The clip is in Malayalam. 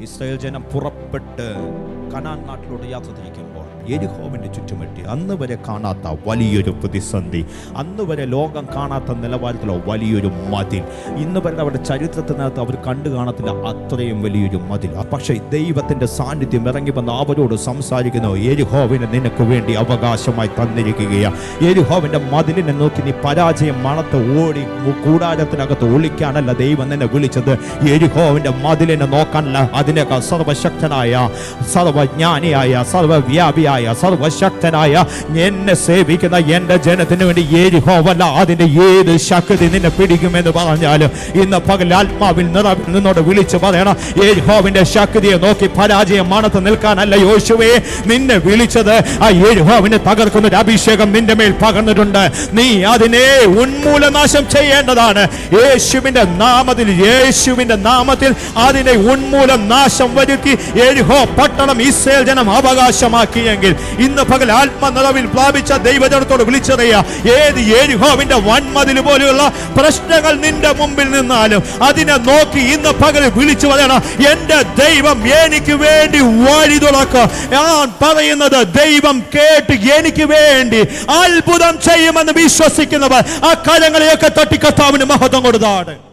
ഇസ്രായേൽ ജനം പുറപ്പെട്ട് കനാൻ നാട്ടിലൂടെ യാത്ര തിരിക്കുമ്പോൾ എരിഹോമിന്റെ ചുറ്റുമെട്ടി അന്ന് വരെ കാണാത്ത വലിയൊരു പ്രതിസന്ധി. അന്ന് വരെ ലോകം കാണാത്ത നിലവാരത്തിലോ വലിയൊരു മതിൽ. ഇന്ന് വരെ അവരുടെ ചരിത്രത്തിനകത്ത് അവർ കണ്ടു കാണത്തില്ല അത്രയും വലിയൊരു മതിൽ. പക്ഷേ ദൈവത്തിന്റെ സാന്നിധ്യം ഇറങ്ങി വന്ന് അവരോട് സംസാരിക്കുന്നു എരിഹോവിനെ നിനക്ക് വേണ്ടി അവകാശമായി തന്നിരിക്കുകയാണ് എരിഹോവിന്റെ മതിലിനെ നോക്കി നീ പരാജയം മണത്ത് ഓടി കൂടാരത്തിനകത്ത് ഒളിക്കാനല്ല ദൈവം നിന്നെ വിളിച്ചത്. എരിഹോവിന്റെ മതിലിനെ നോക്കാനല്ല അതിനേക്കാൾ സർവശക്തനായ സർവജ്ഞാനിയായ സർവവ്യാപിയായ സർവശക്തനായ എന്നെ സേവിക്കുന്ന എന്റെ ജനത്തിന് വേണ്ടി എരിഹോവല്ല അതിന്റെ ഏത് ശക്തി നിന്നെ പിടിക്കുമെന്ന് പറഞ്ഞാലും ഇന്ന് പകൽ ആത്മാവിൽ നിന്നോട് വിളിച്ചു പറയണം എരിഹോവിന്റെ ശക്തിയെ നോക്കി പരാജയം മണത്ത് നിൽക്കാനല്ല യോശുവേ നിന്നെ വിളിച്ചത്. ആ എരിഹോവിനെ തകർക്കുന്ന ഒരു അഭിഷേകം നിന്റെ മേൽ പകർന്നിട്ടുണ്ട്. നീ അതിനെ ഉന്മൂലനാശം ചെയ്യേണ്ടതാണ്. യേശുവിന്റെ നാമത്തിൽ യേശുവിന്റെ നാമത്തിൽ അതിനെ ഉന്മൂലം നാശം വരുത്തി എരിഹോ പട്ടണം ഇസ്രയേൽ ജനം അവകാശമാക്കിയെങ്കിൽ ഇന്ന് പകൽ ആത്മനിറവിൽ പ്രാപിച്ച ദൈവജനത്തോട് വിളിച്ചറിയ ഏത് ഏരിഹോവിന്റെ വൻമതിൽ പോലെയുള്ള പ്രശ്നങ്ങൾ നിന്റെ മുമ്പിൽ നിന്നാലും അതിനെ നോക്കി ഇന്ന് പകൽ വിളിച്ചു പറയണം എന്റെ ദൈവം എനിക്ക് വേണ്ടി വഴി തുറക്കുക ഞാൻ പറയുന്നത് ദൈവം കേട്ട് എനിക്ക് വേണ്ടി അത്ഭുതം ചെയ്യുമെന്ന് വിശ്വസിക്കുന്നവർ ആ കാര്യങ്ങളെയൊക്കെ തട്ടിക്കത്താവിന് മഹത്വം കൊടുത്താണ്